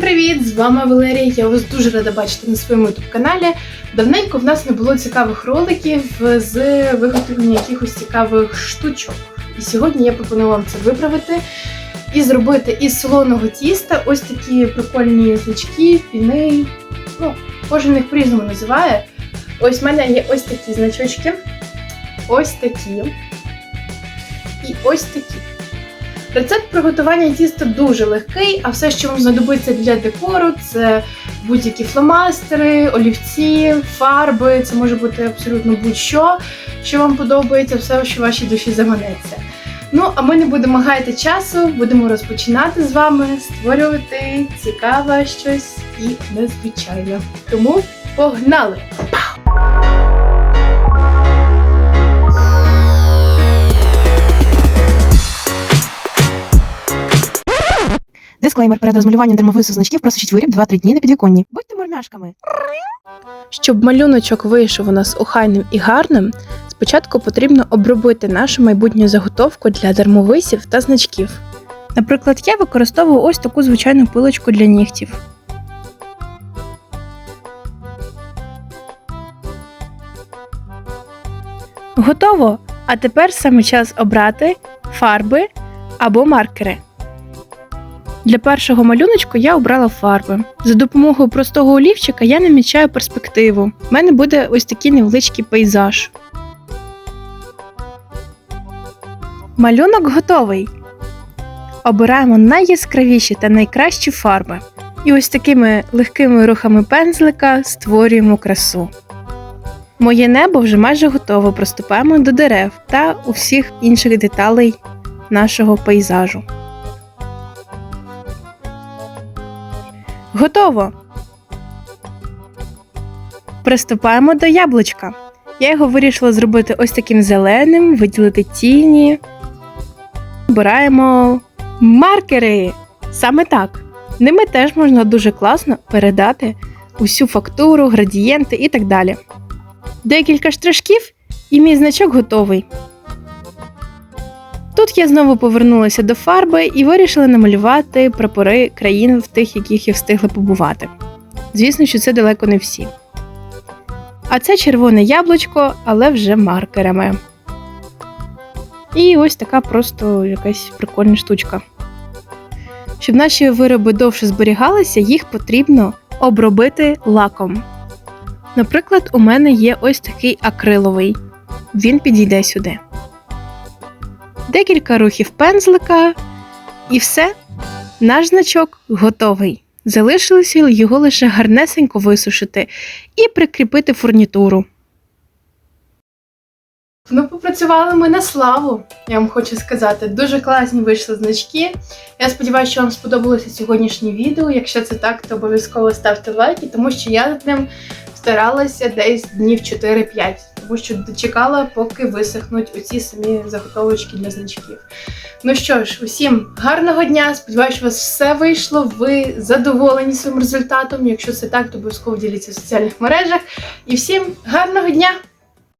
привіт! З вами Валерія. Я вас дуже рада бачити на своєму youtube каналі. Давненько в нас не було цікавих роликів з виготовлення якихось цікавих штучок. І сьогодні я пропоную вам це виправити і зробити із солоного тіста ось такі прикольні значки, піни. Ну, кожен їх по-різному називає. Ось в мене є ось такі значочки, ось такі і ось такі. Рецепт приготування тіста дуже легкий, а все, що вам знадобиться для декору, це будь-які фломастери, олівці, фарби. Це може бути абсолютно будь-що, що вам подобається, все, що вашій душі заманеться. Ну, а ми не будемо гаяти часу, будемо розпочинати з вами створювати цікаве щось і незвичайне. Тому погнали! Дисклеймер перед розмалюванням дермовису значків просичіть виріб 2-3 дні на підвіконні. Будьте мурмяшками. Щоб малюночок вийшов у нас охайним і гарним, спочатку потрібно обробити нашу майбутню заготовку для дармовисів та значків. Наприклад, я використовую ось таку звичайну пилочку для нігтів. Готово! А тепер саме час обрати фарби або маркери. Для першого малюночку я обрала фарби. За допомогою простого олівчика я намічаю перспективу. У мене буде ось такий невеличкий пейзаж. Малюнок готовий. Обираємо найяскравіші та найкращі фарби. І ось такими легкими рухами пензлика створюємо красу. Моє небо вже майже готове. Приступаємо до дерев та усіх інших деталей нашого пейзажу. Готово. Приступаємо до яблучка. Я його вирішила зробити ось таким зеленим, виділити тіні. Обираємо маркери. Саме так. Ними теж можна дуже класно передати усю фактуру, градієнти і так далі. Декілька штришків, і мій значок готовий. Тут я знову повернулася до фарби і вирішила намалювати прапори країн в тих, яких я встигла побувати. Звісно, що це далеко не всі. А це червоне яблучко, але вже маркерами. І ось така просто якась прикольна штучка. Щоб наші вироби довше зберігалися, їх потрібно обробити лаком. Наприклад, у мене є ось такий акриловий. Він підійде сюди декілька рухів пензлика, і все, наш значок готовий. Залишилося його лише гарнесенько висушити і прикріпити фурнітуру. Ну, попрацювали ми на славу, я вам хочу сказати. Дуже класні вийшли значки. Я сподіваюся, що вам сподобалося сьогоднішнє відео. Якщо це так, то обов'язково ставте лайки, тому що я над ним старалася десь днів 4-5, тому що дочекала, поки висохнуть оці самі заготовочки для значків. Ну що ж, усім гарного дня! Сподіваюсь, у вас все вийшло. Ви задоволені своїм результатом. Якщо це так, то обов'язково діліться в соціальних мережах. І всім гарного дня!